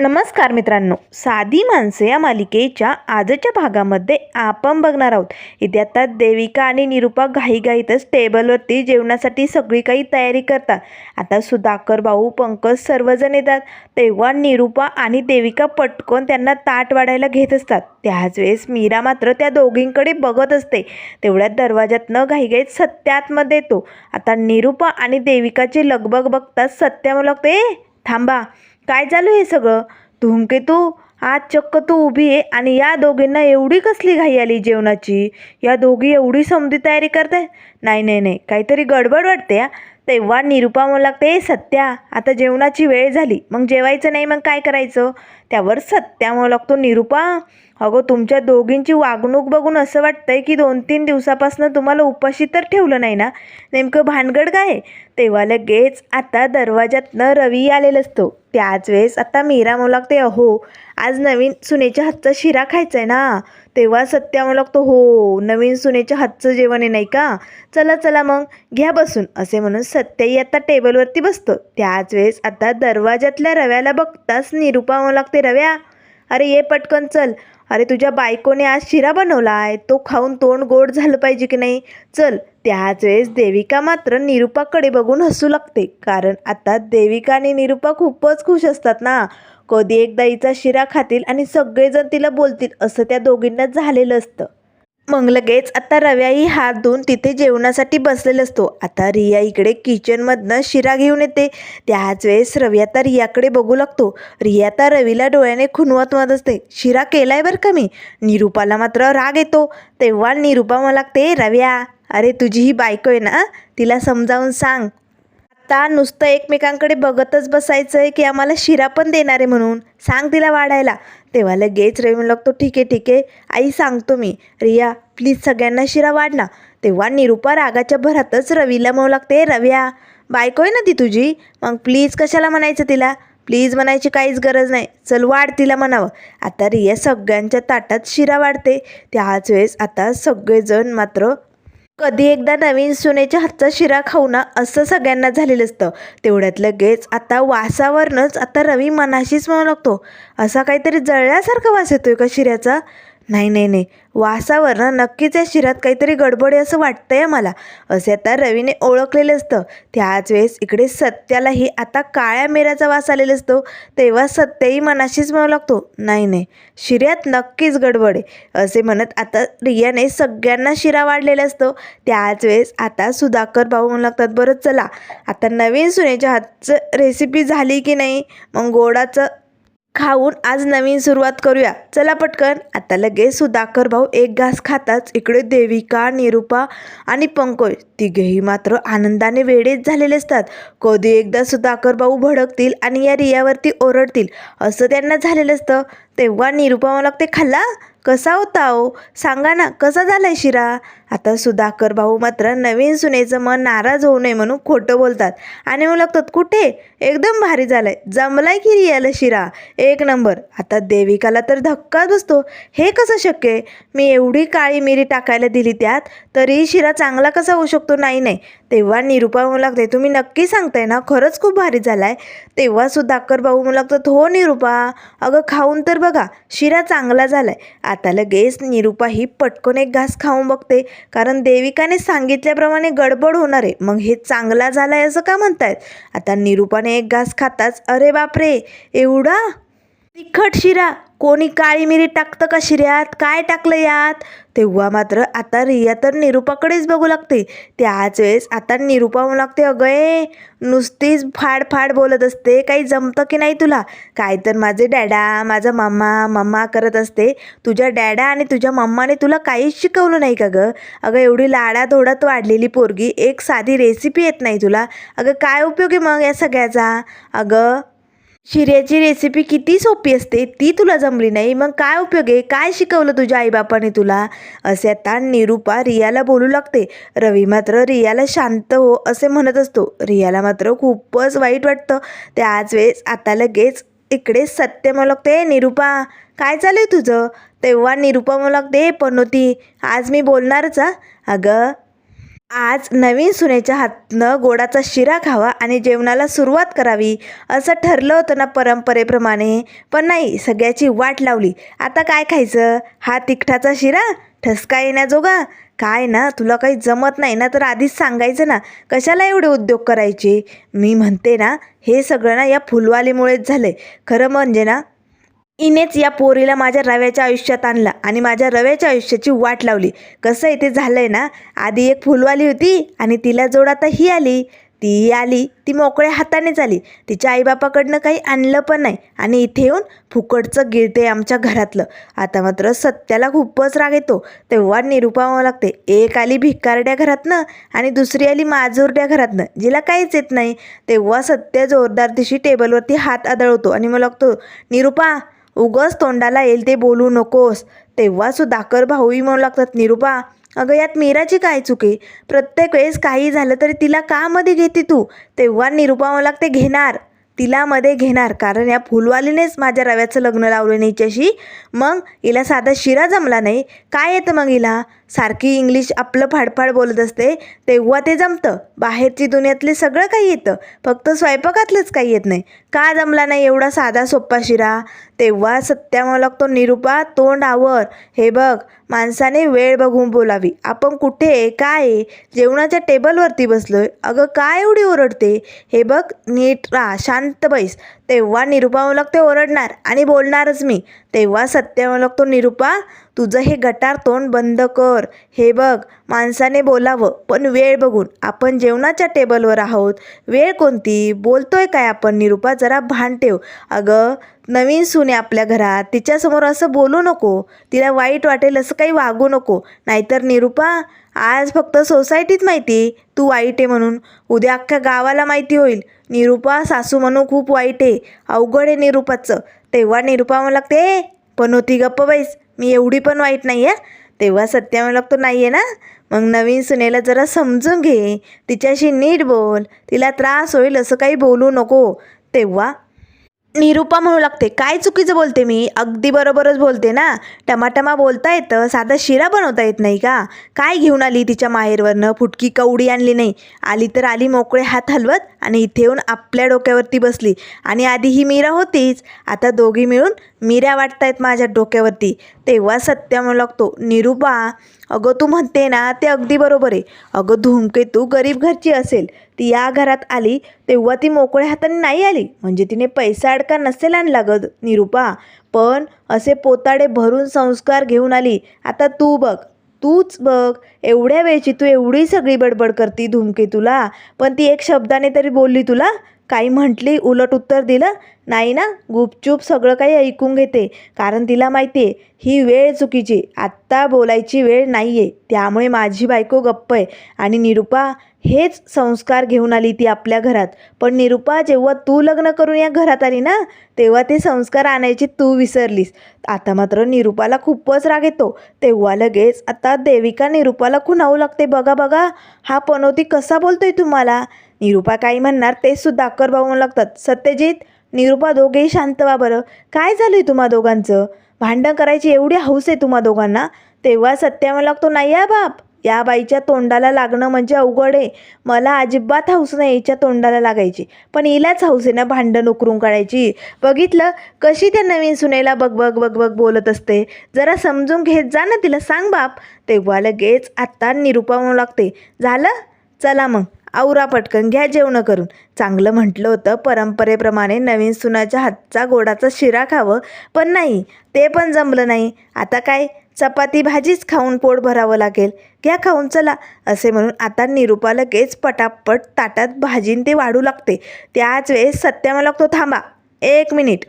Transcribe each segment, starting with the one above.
नमस्कार मित्रांनो. साधी माणसे या मालिकेच्या आजच्या भागामध्ये आपण बघणार आहोत. इथे आता देविका आणि निरुपा घाईघाईतच टेबलवरती जेवणासाठी सगळी काही तयारी करतात. आता सुधाकर भाऊ पंकज सर्वजण येतात. तेव्हा निरुपा आणि देविका पटकन त्यांना ताट वाढायला घेत असतात. त्याच वेळेस मीरा मात्र त्या दोघींकडे बघत असते. तेवढ्यात दरवाजातनं घाईघाईत सत्या आतमध्ये येतो. आता निरुपा आणि देविकाची लगबग बघतात सत्या मला लागते थांबा. काय चालू हे सगळं? धूमकेतू आज चक्क तू उभी आहे आणि या दोघींना एवढी कसली घाई आली जेवणाची? या दोघी एवढी समधी तयारी करताय? नाही नाही नाही. काहीतरी गडबड वाटते हा? तेव्हा निरुपा म्हणू लागते सत्या आता जेवणाची वेळ झाली. मग जेवायचं नाही मग काय करायचं? त्यावर सत्या म्हणू लागतो निरुपा अगं तुमच्या दोघींची वागणूक बघून असं वाटतंय की दोन तीन दिवसापासून तुम्हाला उपाशी तर ठेवलं नाही ना? नेमकं भानगड काय? तेव्हा लगेच आता दरवाज्यातनं रवी आलेला असतो. त्याच वेळेस आता मीरा म्हणू लागते अहो आज नवीन सुनेच्या हातचा शिरा खायचा आहे ना. तेव्हा सत्या म्हणू लागतो हो नवीन सुनेच्या हातचं जेवण आहे नाही का? चला चला मग घ्या बसून असे म्हणून सत्याही आता टेबलवरती बसतो. त्याच वेळेस आता दरवाजातल्या रव्याला बघताच निरुपा म्हणू लागते रव्या अरे ये पटकन चल. अरे तुझ्या बायकोने आज शिरा बनवला आहे तो खाऊन तोंड गोड झालं पाहिजे की नाही? चल. त्याच वेळेस देविका मात्र निरुपाकडे बघून हसू लागते. कारण आता देविका आणि निरुपा खूपच खुश असतात ना. कधी एकदा हिचा शिरा खातील आणि सगळेजण तिला बोलतील असं त्या दोघींना झालेलं असतं. मग लगेच आता रव्याही हात धुवून तिथे जेवणासाठी बसलेला असतो. आता रिया इकडे किचनमधनं शिरा घेऊन येते. त्याच वेळेस रविया तर रियाकडे बघू लागतो. रिया तर रवीला डोळ्याने खुनवत मत असते शिरा केलाय बरं का मी? निरुपाला मात्र राग येतो. तेव्हा निरुपा मला लागते रव्या अरे तुझी ही बायको आहे ना तिला समजावून सांग आता नुसतं एकमेकांकडे बघतच बसायचं आहे की आम्हाला शिरा पण देणार आहे म्हणून. सांग तिला वाढायला. तेव्हा लगेच रवी म्हणू लागतो ठीक आहे ठीक आहे. आई सांगतो मी. रिया प्लीज सगळ्यांना शिरा वाढ ना तेव्हा निरुपा रागाच्या भरातच रवीला म्हणू लागते रव्या बायको आहे ना ती तुझी? मग प्लीज कशाला म्हणायचं तिला? प्लीज म्हणायची काहीच गरज नाही. चल वाढ तिला म्हणावं. आता रिया सगळ्यांच्या ताटात शिरा वाढते. त्याच वेळेस आता सगळेजण मात्र कधी एकदा नवीन सुनेच्या हातचा शिरा खाऊ ना असं सगळ्यांना झालेलं असतं. तेवढ्यात लगेच आता वासावरनंच आता रवी मनाशीच म्हणू लागतो. असा काहीतरी जळल्यासारखा वास येतोय का शिऱ्याचा? नाही नाही नाही. वासावरनं नक्कीच या शिरात काहीतरी गडबड आहे असं वाटतंय मला. असे आता रवीने ओळखलेलं असतं. त्याच वेळेस इकडे सत्यालाही आता काळ्या मिऱ्याचा वास आलेला असतो. तेव्हा सत्याही मनाशीच म्हणू लागतो नाही नाही. शिऱ्यात नक्कीच गडबड आहे. असे म्हणत आता रियाने सगळ्यांना शिरा वाढलेला असतो. त्याच वेळेस आता सुधाकर भाऊ म्हणू लागतात बरं चला. आता नवीन सुनेच्या हातचं रेसिपी झाली की नाही? मग गोडाचं खाऊन आज नवीन सुरुवात करूया. चला पटकन. आता लगेच सुधाकर भाऊ एक घास खाताच इकडे देविका निरुपा आणि पंकज तिघेही मात्र आनंदाने वेडेच झालेले असतात. कधी एकदा सुधाकर भाऊ भडकतील आणि या रियावरती ओरडतील असं त्यांना झालेलं असतं. तेव्हा निरुपा मला लागते खाल्ला? कसा होता हो सांगा ना कसा झालाय शिरा? आता सुधाकर भाऊ मात्र नवीन सुनेचं मन नाराज होऊ नये म्हणून खोटं बोलतात. आणि मग लागतात कुठे? एकदम भारी झालंय. जमलाय की रियाला शिरा? एक नंबर. आता देविकाला तर धक्काच बसतो. हे कसं शक्य मी एवढी काळी मिरी टाकायला दिली त्यात तरी शिरा चांगला कसा होऊ शकतो? नाही नाही. तेव्हा निरुपा म्हणू लागते तुम्ही नक्की सांगताय ना खरंच खूप भारी झाला आहे तेव्हासुद्धा अक्कर भाऊ म्हणू लागतात हो निरुपा अगं खाऊन तर बघा शिरा चांगला झाला आहे आता लगेच निरुपा ही पटकन एक घास खाऊन बघते कारण देविकाने सांगितल्याप्रमाणे गडबड होणार आहे. मग हे चांगला झालाय असं का म्हणतायत? आता निरुपाने एक घास खाताच अरे बापरे एवढा? तिखट शिरा कोणी काळी मिरी टाकतं का शिऱ्यात? काय टाकलं यात? तेव्हा मात्र आता रिया तर निरुपाकडेच बघू लागते. त्याच वेळेस आता निरुपा म्हणू लागते अगं नुसतीच फाड फाड बोलत असते. काही जमतं की नाही तुला? काय तर माझे डॅडा माझा मम्मा मम्मा करत असते. तुझ्या डॅडा आणि तुझ्या मम्माने तुला काहीच शिकवलं नाही का गं? अगं एवढी लाडाधोडात वाढलेली पोरगी एक साधी रेसिपी येत नाही तुला. अगं काय उपयोग आहे मग या सगळ्याचा? अगं शिऱ्याची रेसिपी किती सोपी असते ती तुला जमली नाही मग काय उपयोग आहे? काय शिकवलं तुझ्या आईबापाने तुला? असे आता निरुपा रियाला बोलू लागते. रवी मात्र रियाला शांत हो असे म्हणत असतो. रियाला मात्र खूपच वाईट वाटतं. त्याच वेळेस आता लगेच इकडे सत्य मलकते निरूपा निरुपा काय चालू आहे तुझं? तेव्हा निरुपा मलकते लागते पनोती आज मी बोलणारच हा. अगं आज नवीन सुनेच्या हातनं गोडाचा शिरा खावा आणि जेवणाला सुरुवात करावी असं ठरलं होतं ना परंपरेप्रमाणे. पण नाही सगळ्याची वाट लावली. आता काय खायचं? हा तिखटाचा शिरा? ठसका येण्याजोगा? काय ना तुला काही जमत नाही ना तर आधीच सांगायचं ना कशाला एवढे उद्योग करायचे? मी म्हणते ना हे सगळं ना या फुलवालीमुळेच झालंय. खरं म्हणजे ना इनेच या पोरीला माझ्या रव्याच्या आयुष्यात आणला आणि माझ्या रव्याच्या आयुष्याची वाट लावली. कसं आहे ते झालंय ना आधी एक फुलवाली होती आणि तिला जोड आता ही आली. ती आली ती मोकळ्या हातानेच आली. तिच्या आईबापाकडनं काही आणलं पण नाही आणि इथे येऊन फुकटचं गिळते आमच्या घरातलं. आता मात्र सत्याला खूपच राग येतो. तेव्हा निरुपावं लागते एक आली भिकारड्या घरातनं आणि दुसरी आली माजोरड्या घरातनं जिला काहीच येत नाही. तेव्हा सत्य जोरदार दिवशी टेबलवरती हात आदळवतो आणि मग लागतो निरुपा उगच तोंडाला येईल ते बोलू नकोस. तेव्हा कर भाऊही म्हणू लागतात. निरुपा अगं यात मीराची काय चुके? प्रत्येक वेळेस काही झालं तरी तिला का मध्ये घेते तू? तेव्हा निरुपा मला लागते घेणार. तिला मध्ये घेणार. कारण या फुलवालीनेच माझ्या रव्याचं लग्न लावलं नाही हिच्याशी मग हिला साधा शिरा जमला नाही? काय येतं मग हिला? सारखी इंग्लिश आपलं फाडफाड बोलत असते तेव्हा ते जमतं. बाहेरची दुनियातले सगळं काही येतं. फक्त स्वयंपाकातलंच काही येत नाही. का जमला नाही एवढा साधा सोप्पा शिरा? तेव्हा सत्या लागतो निरुपा तोंड आवर. हे बघ माणसाने वेळ बघून बोलावी. आपण कुठे आहे? काय आहे? जेवणाच्या टेबलवरती बसलोय. अगं काय एवढी ओरडते? हे बघ नीट राहा. शांत बैस. तेव्हा निरुपा ते ओरडणार आणि बोलणारच मी. तेव्हा सत्य तो निरुपा तुझं हे गटार तोंड बंद कर. हे बघ माणसाने बोलावं पण वेळ बघून. आपण जेवणाच्या टेबलवर आहोत. वेळ कोणती? बोलतोय काय आपण? निरुपा जरा भान ठेव. अगं नवीन सुने आपल्या घरात. तिच्यासमोर असं बोलू नको. तिला वाईट वाटेल असं काही वागू नको. नाहीतर निरुपा आज फक्त सोसायटीत माहिती. तू वाईट आहे म्हणून. उद्या अख्ख्या गावाला माहिती होईल. निरुपा सासू म्हणून खूप वाईट आहे. अवघड आहे निरुपाचं. तेव्हा निरुपा मला लागते पण होती गप्प बाईस मी एवढी पण वाईट नाही आहे. तेव्हा सत्या मला लागतो नाही आहे ना. मग नवीन सुनेला जरा समजून घे. तिच्याशी नीट बोल. तिला त्रास होईल असं काही बोलू नको. तेव्हा निरुपा म्हणू लागते काय चुकीचं बोलते मी? अगदी बरोबरच बोलते ना? टमाटमा बोलता येतं साधा शिरा बनवता येत नाही का? काय घेऊन आली तिच्या माहेरवरनं? फुटकी कवडी आणली नाही. आली तर आली मोकळे हात हलवत आणि इथे येऊन आपल्या डोक्यावरती बसली. आणि आधी ही मीरा होतीच. आता दोघी मिळून मीऱ्या वाटतायत माझ्या डोक्यावरती. तेव्हा सत्य म्हणू लागतो. निरुपा अगं तू म्हणते ना ते अगदी बरोबर आहे. अगं धूमकेतू गरीब घरची असेल. ती या घरात आली तेव्हा ती मोकळ्या हाताने नाही आली. म्हणजे तिने पैसा अडका नसेल आणला ग निरुपा. पण असे पोताडे भरून संस्कार घेऊन आली. आता तू बघ तूच बघ. एवढ्या वेळची तू एवढी सगळी बडबड करती धूमकेतूला पण ती एक शब्दाने तरी बोलली तुला. काही म्हटली उलट उत्तर दिलं नाही ना गुपचूप सगळं काही ऐकून घेते. कारण तिला माहिती आहे ही वेळ चुकीची. आत्ता बोलायची वेळ नाही आहे त्यामुळे माझी बायको गप्प आहे. आणि निरुपा हेच संस्कार घेऊन आली ती आपल्या घरात. पण निरुपा जेव्हा तू लग्न करून या घरात आली ना तेव्हा ते संस्कार आणायचे तू विसरलीस. आता मात्र निरुपाला खूपच राग येतो. तेव्हा लगेच आता देविका निरुपाला खुणावू लागते. बघा बघा हा पनोती कसा बोलतोय तुम्हाला? निरुपा काही म्हणणार ते सुद्धा अक्कर भाऊ लागतात. सत्यजित निरुपा दोघेही शांत वा बरं. काय झालं आहे तुम्हा दोघांचं? भांडण करायची एवढी हौस आहे तुम्हा दोघांना? तेव्हा सत्या लागतो नाही या बाप या बाईच्या तोंडाला लागणं म्हणजे अवघड आहे. मला अजिबात हौस नाही हिच्या तोंडाला लागायची. पण हिलाच हौस आहे ना भांडण उकरून काढायची. बघितलं? कशी त्या नवीन सुनेला बघ बघ बघ बघ बोलत असते? जरा समजून घेत जा ना तिला सांग बाप. तेव्हा लगेच आत्ता निरुपा म्हणू लागते झालं? चला मग. आवरा पटकन घ्या जेवणं करून. चांगलं म्हटलं होतं परंपरेप्रमाणे नवीन सुनाच्या हातचा गोडाचा शिरा खावं पण नाही ते पण जमलं नाही. आता काय? चपाती भाजीच खाऊन पोट भरावं लागेल. घ्या खाऊन चला असे म्हणून आता निरुपा लगेच पटापट ताटात भाजीन ते वाढू लागते. त्याच वेळेस सत्या मला लागतो थांबा एक मिनिट.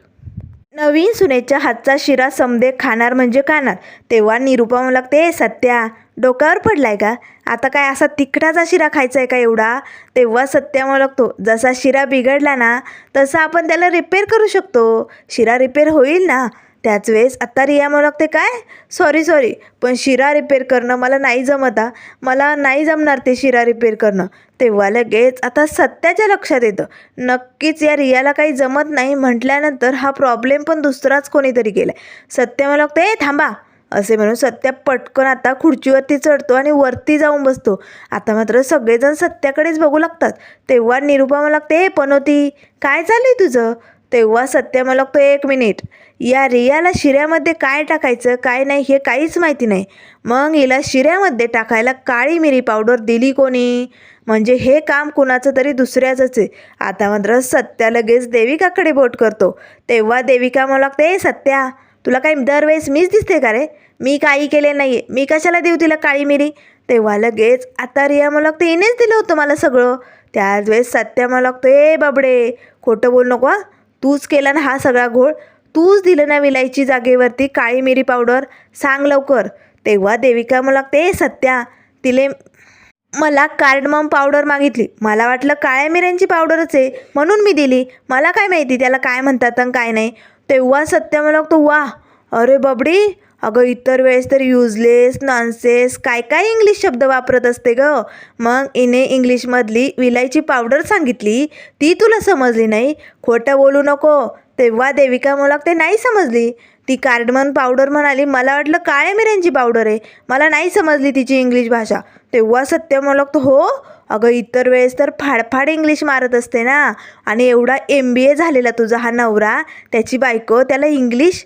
नवीन सुनेच्या हातचा शिरा समदे खाणार म्हणजे खाणार. तेव्हा निरुपा म्हणू लागते सत्या डोक्यावर पडलाय का? आता काय असा तिखटाचा शिरा खायचा आहे का एवढा? तेव्हा सत्या लागतो जसा शिरा बिघडला ना तसा आपण त्याला रिपेअर करू शकतो. शिरा रिपेअर होईल ना? त्याच वेळेस आत्ता रिया म्हणू लागते काय? सॉरी सॉरी पण शिरा रिपेअर करणं मला नाही जमत मला नाही जमणार ते शिरा रिपेअर करणं. तेव्हा लगेच आता सत्याच्या लक्षात येतं. नक्कीच या रियाला काही जमत नाही म्हटल्यानंतर हा प्रॉब्लेम पण दुसराच कोणीतरी केला सत्य मला लागतं ए थांबा. असे म्हणून सत्या पटकन आता खुर्चीवरती चढतो आणि वरती जाऊन बसतो. आता मात्र सगळेजण सत्याकडेच बघू लागतात. तेव्हा निरुपा मला लागते हे पनोती काय चाललंय तुझं? तेव्हा सत्य मला लागतो एक मिनिट. या रियाला शिऱ्यामध्ये काय टाकायचं काय नाही हे काहीच माहिती नाही. मग हिला शिऱ्यामध्ये टाकायला काळी मिरी पावडर दिली कोणी? म्हणजे हे काम कुणाचं तरी दुसऱ्याचंच आहे. आता मात्र सत्या लगेच देविकाकडे बोट करतो. तेव्हा देविका मला लागते सत्या तुला काय दरवेळेस मीच दिसते का रे? मी काही केले नाही आहे मी कशाला देऊ तिला काळी मिरी? तेव्हा लगेच आता रिया मला लागते हिनेच दिलं होतं मला सगळं. त्याच वेळेस सत्या मला लागतो ए बाबडे खोटं बोल नको हा. तूच केला ना हा सगळा घोळ. तूच दिलं ना विलायची जागेवरती काळी मिरी पावडर. सांग लवकर. तेव्हा देविका मला लागते "ए, सत्या तिले मला कार्डमम पावडर मागितली. मला वाटलं काळ्या मिऱ्यांची पावडरच आहे. म्हणून मी दिली. मला काय माहिती त्याला काय म्हणतात आणि काय नाही. तेव्हा सत्य मला लागतो वा अरे बाबडी अगं इतर वेळेस तर युजलेस नॉनसेस काय काय इंग्लिश शब्द वापरत असते ग. मग इने इंग्लिशमधली विलायची पावडर सांगितली. ती तुला समजली नाही. खोटं बोलू नको. तेव्हा देविका मला ते नाही समजली. ती कार्डमन पावडर म्हणाली मला वाटलं काळ्या मिऱ्यांची पावडर आहे. मला नाही समजली तिची इंग्लिश भाषा. तेव्हा सत्य म्हणलं लागतो हो अगं इतर वेळेस तर फाडफाड इंग्लिश मारत असते ना. आणि एवढा एम बी ए झालेला तुझा हा नवरा त्याची बायको त्याला इंग्लिश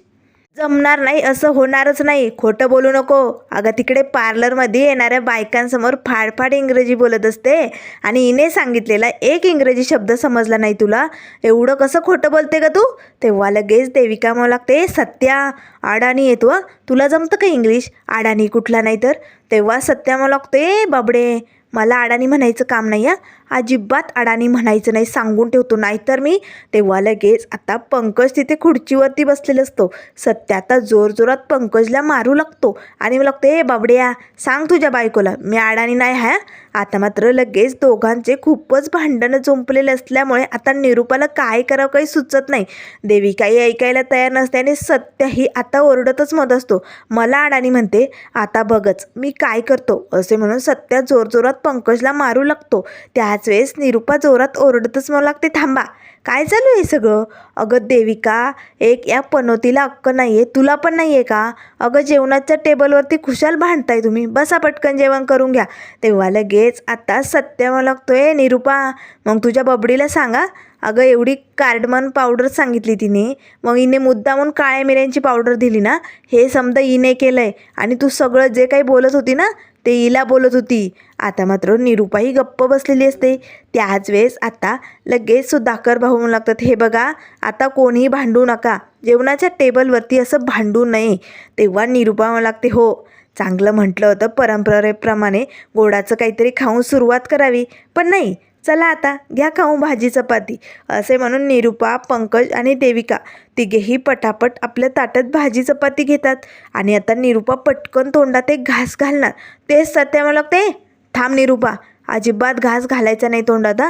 जमणार नाही असं होणारच नाही. खोटं बोलू नको. अगं तिकडे पार्लरमध्ये येणाऱ्या बायकांसमोर फाडफाड इंग्रजी बोलत असते आणि हिने सांगितलेला एक इंग्रजी शब्द समजला नाही तुला. एवढं कसं खोटं बोलते का तू? तेव्हा लगेच देविका मला लागते सत्या अडाणी येतो तुला जमतं का इंग्लिश? अडाणी कुठला नाही तर? तेव्हा सत्या मला लागते बाबडे मला अडाणी म्हणायचं काम नाही आहे अजिबात अडाणी म्हणायचं नाही सांगून ठेवतो. नाहीतर मी तेव्हा लगेच आता पंकज तिथे खुर्चीवरती बसलेला असतो. सत्य आता जोरजोरात पंकजला मारू लागतो आणि मी लागतो "ए, बाबड्या सांग तुझ्या बायकोला मी अडाणी नाही हा? आता मात्र लगेच दोघांचे खूपच भांडणं जुंपलेले असल्यामुळे आता निरूपाला काय करावं काही सुचत नाही. देवी काही ऐकायला तयार नसते आणि सत्यही आता ओरडतच मत असतो. मला अडाणी म्हणते आता बघच मी काय करतो? असे म्हणून सत्या जोरजोरात पंकजला मारू लागतो. त्या त्याच वेळेस निरूपा जोरात ओरडतच मला लागते थांबा काय चालू आहे सगळं? अगं देविका एक या पनोतीला अक्क नाही आहे तुला पण नाही आहे का? अगं जेवणाच्या टेबलवरती खुशाल भांडताय तुम्ही बसा पटकन जेवण करून घ्या. तेव्हा लगेच आता सत्य मला लागतोय निरूपा मग तुझ्या बबडीला सांगा. अगं एवढी कार्डमन पावडर सांगितली तिने मग हिने मुद्दामून काळ्या मिऱ्यांची पावडर दिली ना हे समजा हिने केलं आहे आणि तू सगळं जे काही बोलत होती ना ते हिला बोलत होती. आता मात्र निरुपाही गप्प बसलेली असते. त्याच वेळेस आता लगेच सुधाकर भाऊ म्हणू लागतात हे बघा आता कोणीही भांडू नका. जेवणाच्या टेबलवरती असं भांडू नये. तेव्हा निरुपा म्हणू लागते हो चांगलं म्हटलं होतं परंपरेप्रमाणे गोडाचं काहीतरी खाऊन सुरुवात करावी. पण नाही चला आता घ्या खाऊ भाजी चपाती. असे म्हणून निरुपा पंकज आणि देविका तिघेही पटापट आपल्या ताटात भाजी चपाती घेतात. आणि आता निरुपा पटकन तोंडात एक घास घालणार. तेच सत्या मला लागते थांब निरूपा अजिबात घास घालायचा नाही तोंडात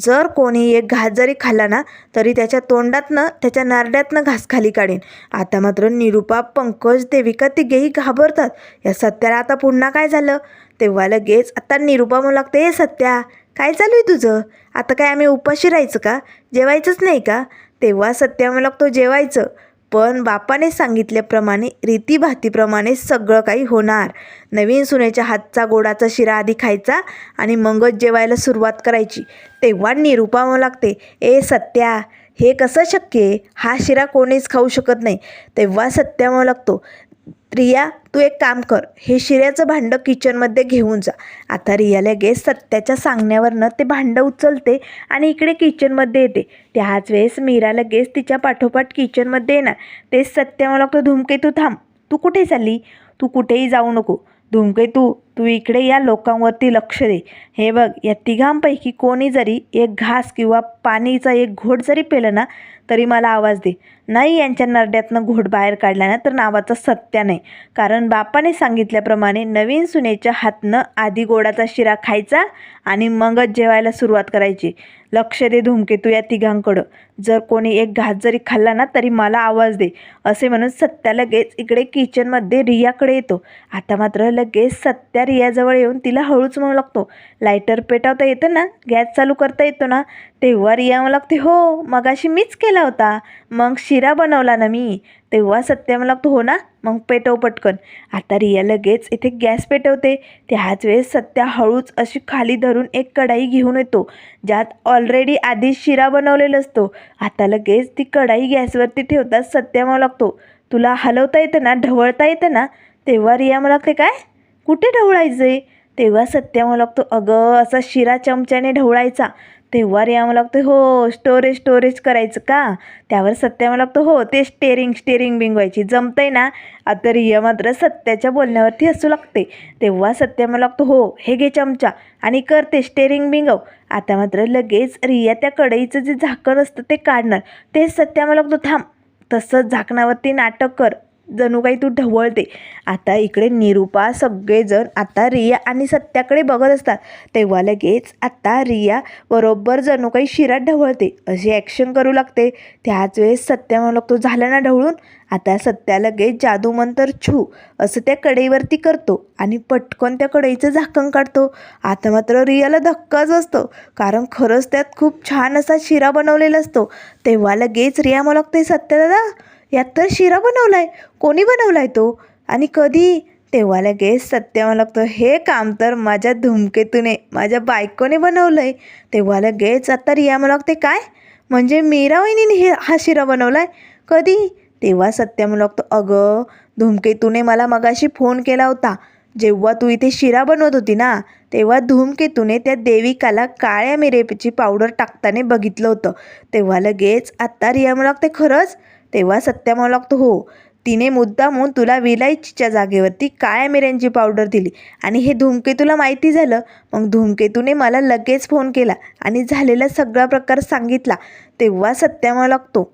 जर कोणी एक घास जरी खाल्ला ना तरी त्याच्या तोंडातनं त्याच्या नारड्यातनं घास खाली काढेन. आता मात्र निरूपा पंकज देविका तिघेही घाबरतात. या सत्याला आता पुन्हा काय झालं? तेव्हा लगेच आता निरूपा म्हणू लागते "ए सत्या काय चालू आहे तुझं? आता काय आम्ही उपाशी राहायचं का? जेवायचंच नाही का? तेव्हा सत्या म्हणू लागतो जेवायचं. पण बापाने सांगितल्याप्रमाणे रीतीभातीप्रमाणे सगळं काही होणार. नवीन सुनेच्या हातचा गोडाचा शिरा आधी खायचा आणि मगच जेवायला सुरुवात करायची. तेव्हा निरूपा लागते. ए सत्या हे कसं शक्य आहे? हा शिरा कोणीच खाऊ शकत नाही. तेव्हा सत्या लागतो. रिया तू एक काम कर. हे शिऱ्याचं भांडं किचनमध्ये घेऊन जा. आता रिया लगेच सत्याच्या सांगण्यावरनं ते भांडं उचलते आणि इकडे किचनमध्ये येते. त्याच वेळेस मीरा लगेच तिच्या पाठोपाठ किचनमध्ये येणार. तेच सत्या मला तो धुमके तू थांब. तू कुठे चालली? तू कुठेही जाऊ नको. धुमके तू तू इकडे या लोकांवरती लक्ष दे. हे बघ या तिघांपैकी कोणी जरी एक घास किंवा पाणीचा एक घोट जरी पेलं ना तरी मला आवाज दे. नाही यांच्या नरड्यातनं घोट बाहेर काढला ना तर नावाचा सत्या नाही. कारण बापाने सांगितल्याप्रमाणे नवीन सुनेच्या हातनं आधी गोडाचा शिरा खायचा आणि मगच जेवायला सुरुवात करायची. लक्ष दे धूमकेतू या तिघांकडं. जर कोणी एक घास जरी खाल्ला ना तरी मला आवाज दे. असे म्हणून सत्या लगेच इकडे किचनमध्ये रियाकडे येतो. आता मात्र लगेच सत्या रियाजवळ येऊन तिला हळूच म्हणू लागतो. लायटर पेटवता येतं ना? गॅस चालू करता येतो ना? तेव्हा रिया म्हणू लागते हो मगाशी मीच केला होता. मग शिरा बनवला ना मी. तेव्हा सत्या म्हणू लागतो हो ना? मग पेटव पटकन. आता रिया लगेच इथे गॅस पेटवते. त्याच वेळेस सत्या हळूच अशी खाली धरून एक कढाई घेऊन येतो. ज्यात ऑलरेडी आधीच शिरा बनवलेला असतो. आता लगेच ती कढाई गॅसवरती ठेवताच सत्या मला लागतो तुला हलवता येतं ना? ढवळता येतं ना? तेव्हा रिया मला लागते काय? कुठे ढवळायचं आहे तेव्हा सत्या मला लागतो अगं असा शिरा चमच्याने ढवळायचा. तेव्हा रिया मला लागतो हो स्टोरेज स्टोरेज करायचं का? त्यावर सत्या मला लागतो हो ते स्टेरिंग स्टेरिंग बिंगवायची. जमतंय ना? आता रिया मात्र सत्याच्या बोलण्यावरती हसू लागते. तेव्हा सत्या मला लागतो हो हे घे चमचा. आणि कर ते स्टेरिंग बिंगव. आता मात्र लगेच रिया त्या कढईचं जे झाकण असतं ते काढणार. तेच सत्या मला लागतो थांब. तसंच झाकणावरती नाटक कर. जणू काही तू ढवळते. आता इकडे निरूपा सगळेजण आता रिया आणि सत्याकडे बघत असतात. तेव्हा लगेच आता रिया बरोबर जणू काही शिरात ढवळते. अशी ॲक्शन करू लागते. त्याच वेळेस सत्या म्हणू लागतो झालं ना ढवळून? आता सत्या लगेच जादू मंतर छू. असं त्या कढईवरती करतो आणि पटकन त्या कढईचं झाकण काढतो. आता मात्र रियाला धक्काच असतो कारण खरंच त्यात खूप छान असा शिरा बनवलेला असतो. तेव्हा लगेच रिया मला लागते सत्या दादा यात तर शिरा बनवलाय. कोणी बनवलाय तो? आणि कधी? तेव्हाला गेस सत्या मला हे काम तर माझ्या धुमकेतूने माझ्या बायकोने बनवलंय. तेव्हाला लगेच आता रिया मला लागते काय? म्हणजे मीरा वहिनीने हे हा शिरा बनवलाय? कधी? तेव्हा सत्या मला लागतो अगं धूमकेतूने मला मगाशी फोन केला होता. जेव्हा तू इथे शिरा बनवत होती ना तेव्हा धूमकेतूने त्या देविकाला काळ्या मिरेची पावडर टाकताना बघितलं होतं. तेव्हा लगेच आत्ता रिया मला लागते खरंच? तेव्हा सत्या म्हणू लागतो हो तिने मुद्दामून तुला विलायचीच्या जागेवरती काळ्या मिऱ्यांची पावडर दिली आणि हे धूमकेतूला माहिती झालं. मग धूमकेतूने मला लगेच फोन केला आणि झालेला सगळा प्रकार सांगितला. तेव्हा सत्या मला लागतो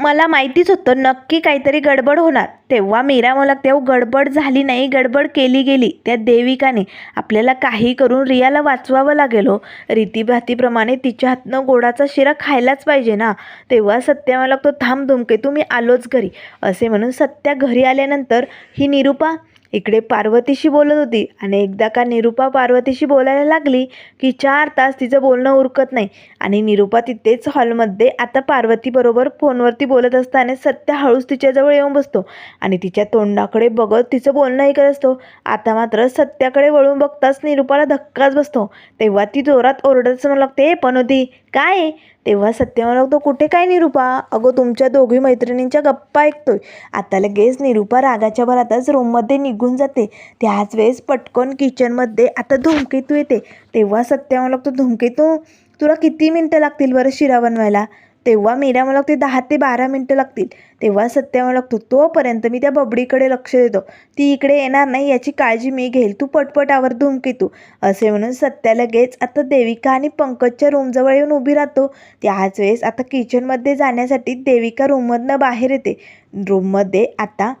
मला माहितीच होतं नक्की काहीतरी गडबड होणार. तेव्हा मीरा मला तेव्हा गडबड झाली नाही गडबड केली गेली. त्या देविकाने आपल्याला काही करून रियाला वाचवावं लागेल हो. रीतीभातीप्रमाणे तिच्या हातनं गोडाचा शिरा खायलाच पाहिजे ना. तेव्हा सत्या मला तो थांब दुमके तुम्ही आलोच घरी. असे म्हणून सत्या घरी आल्यानंतर ही निरूपा इकडे पार्वतीशी बोलत होती आणि एकदा का निरूपा पार्वतीशी बोलायला लागली की चार तास तिचं बोलणं उरकत नाही. आणि निरूपा तिथेच हॉलमध्ये आता पार्वतीबरोबर फोनवरती बोलत असताना सत्य हळूच तिच्याजवळ येऊन बसतो आणि तिच्या तोंडाकडे बघत तिचं बोलणं ऐकत असतो. आता मात्र सत्याकडे वळून बघताच निरूपाला धक्काच बसतो. तेव्हा ती जोरात ओरडत म्हणू लागते पण होती काय तेव्हा सत्य म्हणू तो कुठे काय निरूपा? अगो तुमच्या दोघी मैत्रिणींच्या गप्पा ऐकतोय. आता लगेच निरूपा रागाच्या भरातच रूममध्ये निघून जाते. त्याच वेळेस पटकन किचनमध्ये आता धुमकेतू येते. तेव्हा सत्य म्हणू तो धुमकेतू तुला किती मिनटं लागतील बरं शिरा बनवायला? तेव्हा मेऱ्या मला लागते दहा ते बारा मिनटं लागतील. तेव्हा सत्या मला लागतो तोपर्यंत मी त्या बबडीकडे लक्ष देतो. ती इकडे येणार नाही याची काळजी मी घेईल. तू पटपट आवर धुमकेतू असे म्हणून सत्या लगेच आता देविका आणि पंकजच्या रूमजवळ येऊन उभी राहतो. त्याच वेळेस आता किचनमध्ये जाण्यासाठी देविका रूममधनं बाहेर येते. रूममध्ये आता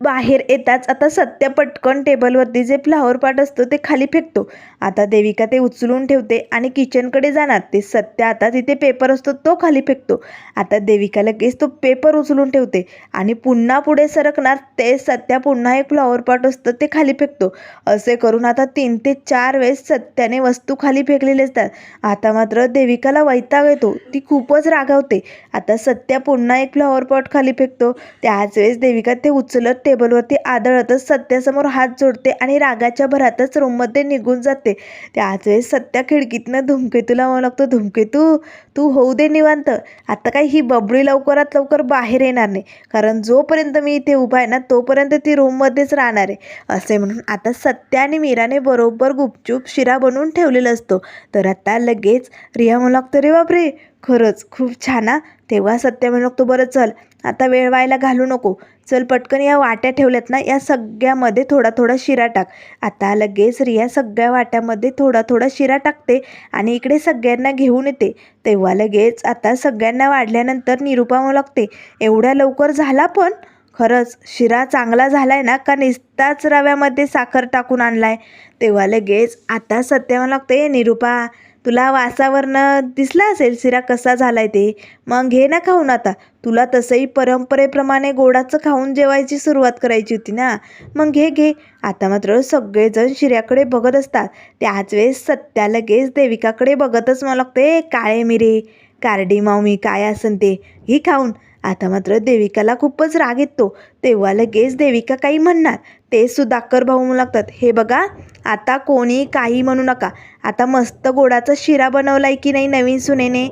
बाहेर येताच आता सत्य पटकन टेबलवरती जे फ्लावर पाट असतो ते खाली फेकतो. आता देविका ते उचलून ठेवते आणि किचनकडे जाणार. ते सत्य आता तिथे पेपर असतो तो खाली फेकतो. आता देविका लगेच तो पेपर उचलून ठेवते आणि पुन्हा पुढे सरकणार. ते सत्या पुन्हा एक फ्लॉवर पॉट असतं ते खाली फेकतो. असे करून आता तीन ते चार वेळेस सत्याने वस्तू खाली फेकलेले असतात. आता मात्र देविकाला वैताग येतो. ती खूपच रागावते. आता सत्या पुन्हा एक फ्लॉवर पॉट खाली फेकतो. त्याच वेळेस देविका ते उचलत टेबलवरती आदळतच सत्यासमोर हात जोडते आणि रागाच्या भरातच रूममध्ये निघून जाते. त्याच वेळेस सत्या खिडकीतनं धुमकेतूला म्हणू लागतो धुमकेतू तू होऊ दे निवांत. आता काय ही बबडी लवकरात लवकर बाहेर येणार नाही. कारण जोपर्यंत मी इथे उभा आहे ना तोपर्यंत ती रूममध्येच राहणार आहे. असे म्हणून आता सत्या आणि मीराने बरोबर गुपचूप शिरा बनवून ठेवलेला असतो. तर आता लगेच रिया म्हणू लागतो रे बापरे! खरंच खूप छान हा. तेव्हा सत्य म्हणू लागतो बरं चल. आता वेळ व्हायला घालू नको. चल पटकन या वाट्या ठेवल्यात ना या सगळ्यामध्ये थोडा थोडा शिरा टाक. आता लगेच रिया सगळ्या वाट्यामध्ये थोडा थोडा शिरा टाकते आणि इकडे सगळ्यांना घेऊन येते. तेव्हा लगेच आता सगळ्यांना वाढल्यानंतर निरुपा लागते एवढ्या लवकर झाला पण? खरंच शिरा चांगला झालाय ना का निस्ताच रव्यामध्ये साखर टाकून आणलाय? तेव्हा लगेच आता सत्य मला लागते निरुपा तुला वासावरनं दिसला असेल शिरा कसा झालाय ते? मग घे ना खाऊन आता. तुला तसंही परंपरेप्रमाणे गोडाचं खाऊन जेवायची सुरुवात करायची होती ना? मग घे घे. आता मात्र सगळेजण शिऱ्याकडे बघत असतात. त्याच वेळेस सत्या लगेच देविकाकडे बघतच मला लागते. काळे मिरे कारडी मावमी काय असन ते? ही खाऊन. आता मात्र देविकाला खूपच राग येतो. तेव्हा लगेच देविका काही म्हणणार. ते सुधाकर भाऊ म्हणू लागतात हे बघा आता कोणी काही म्हणू नका. आता मस्त गोडाचा शिरा बनवलाय की नाही नवीन सुनेने?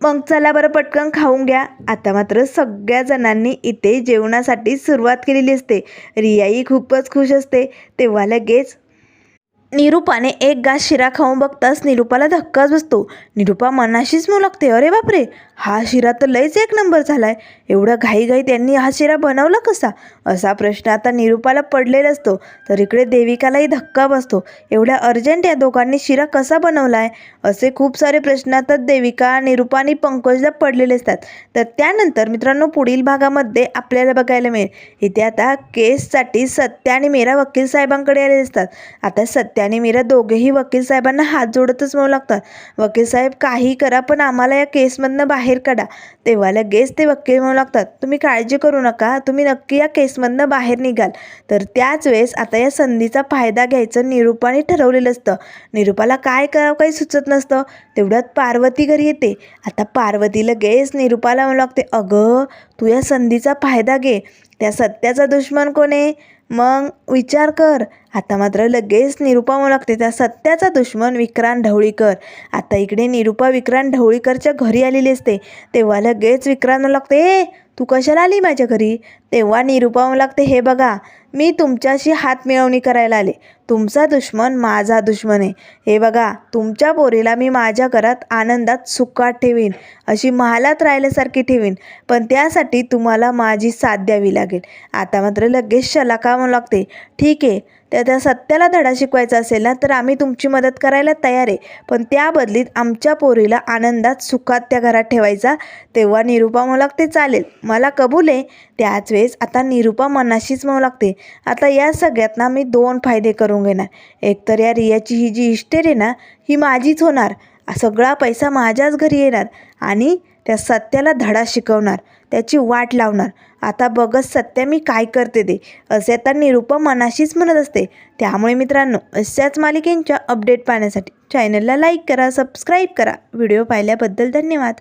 मग चला बरं पटकन खाऊन घ्या. आता मात्र सगळ्या जणांनी इथे जेवणासाठी सुरुवात केलेली असते. रियाई खूपच खुश असते. तेव्हा लगेच निरूपाने एक गास शिरा खाऊन बघताच निरूपाला धक्काच बसतो. निरूपा मनाशीच म्हणू लागते. अरे बापरे! हा शिरा तर लयच एक नंबर झाला आहे एवढा घाईघाई त्यांनी हा शिरा बनवला कसा? असा प्रश्न आता निरूपाला पडलेला असतो तर इकडे देविकालाही धक्का बसतो. एवढ्या अर्जंट या दोघांनी शिरा कसा बनवला आहे असे खूप सारे प्रश्न आता देविका निरूपा आणि पंकजला पडलेले असतात. तर त्यानंतर मित्रांनो पुढील भागामध्ये आपल्याला बघायला मिळेल. इथे आता केससाठी सत्या आणि मीरा वकील साहेबांकडे आलेले असतात. आता सत्या आणि मीरा दोघेही वकील साहेबांना हात जोडतच म्हणू लागतात. वकील साहेब काही करा पण आम्हाला या केसमधनं बाहेर बाहेर काढा. तेव्हा लगेच ते वकील म्हणू लागतात तुम्ही काळजी करू नका तुम्ही नक्की या केसमधनं बाहेर निघाल. तर त्याच वेळेस आता या संधीचा फायदा घ्यायचं निरूपाने ठरवलेलं असतं. निरूपाला काय करावं काही सुचत नसतं. तेवढ्यात पार्वती घरी येते. आता पार्वती लगेच निरूपाला म्हणू लागते अगं तू या संधीचा फायदा घे. त्या सत्याचा दुश्मन कोण आहे? मग विचार कर. आता मात्र लगेच निरूपा लागते त्या सत्याचा दुश्मन विक्रांत ढवळीकर. आता इकडे निरूपा विक्रांत ढवळीकरच्या घरी आलेली असते. तेव्हा लगेच विक्रांत लागते ए तू कशाला आली माझ्या घरी? तेव्हा निरूपा लागते हे बघा मी तुमच्याशी हात मिळवणी करायला आले. तुमचा दुश्मन माझा दुश्मन आहे. हे बघा तुमच्या पोरीला मी माझ्या घरात आनंदात सुखात ठेवीन अशी महालात राहिल्यासारखी ठेवीन पण त्यासाठी तुम्हाला माझी साथ द्यावी लागेल. आता मात्र लगेच शलाका लागते. ठीक आहे. त्या त्या सत्याला धडा शिकवायचा असेल ना तर आम्ही तुमची मदत करायला तयार आहे. पण त्या बदलीत आमच्या पोरीला आनंदात सुखात त्या घरात ठेवायचा तेव्हा निरूपा म्हणू लागते चालेल मला कबूल आहे. त्याच वेळेस आता निरूपा मनाशीच म्हणू लागते आता या सगळ्यात ना मी दोन फायदे करून घेणार. एक तर या रियाची ही जी इस्टेट आहे ना ही माझीच होणार. सगळा पैसा माझ्याच घरी येणार आणि त्या सत्याला धडा शिकवणार त्याची वाट लावणार. आता बघत सत्य मी काय करते ते. असे आता निरूपा मनाशीच म्हणत असते. त्यामुळे मित्रांनो अशाच मालिकेंच्या अपडेट पाहण्यासाठी चॅनलला लाईक करा सबस्क्राईब करा. व्हिडिओ पाहिल्याबद्दल धन्यवाद.